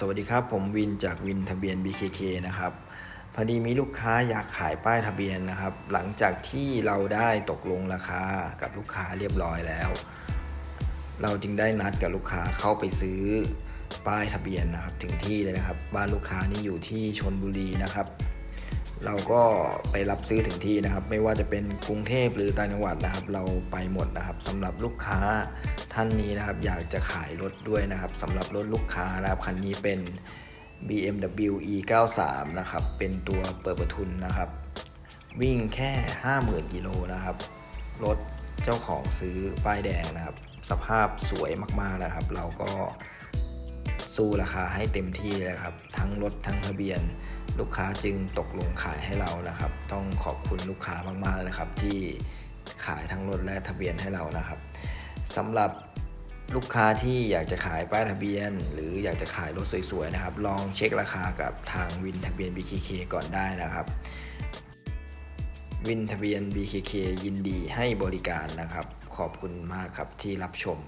สวัสดีครับ ผมวินจากวินทะเบียน BKK นะครับพอดีมีลูกค้าอยากขายป้ายทะเบียนนะครับ หลังจากที่เราได้ตกลงราคากับลูกค้าเรียบร้อยแล้ว เราจึงได้นัดกับลูกค้าเข้าไปซื้อป้ายทะเบียนนะครับ ถึงที่เลยนะครับ บ้านลูกค้านี่อยู่ที่ชนบุรีนะครับ เราก็ไปรับซื้อถึงที่นะครับ ไม่ว่าจะเป็นกรุงเทพหรือต่างจังหวัดนะครับ เราไปหมดนะครับสำหรับลูกค้า ท่านนี้นะครับอยากจะขายรถด้วยนะครับสำหรับรถลูกค้านะครับคันนี้เป็น BMW E93 นะครับเป็นตัวเปิดประทุนนะครับ วิ่งแค่ 50,000กิโลนะครับรถเจ้าของซื้อป้ายแดงนะครับ สภาพสวยมากๆนะครับ เราก็สู้ราคาให้เต็มที่เลยครับ ทั้งรถทั้งทะเบียน ลูกค้าจึงตกลงขายให้เรานะครับ ต้องขอบคุณลูกค้ามากๆเลยครับ ที่ขายทั้งรถและทะเบียนให้เรานะครับสำหรับ ลูกค้าที่อยากจะขายป้ายทะเบียน หรืออยากจะขายรถสวยๆนะครับ ลองเช็คราคากับทางวินทะเบียน BKK ก่อนได้นะครับ วินทะเบียน BKK ยินดีให้บริการนะครับ ขอบคุณมากครับที่รับชม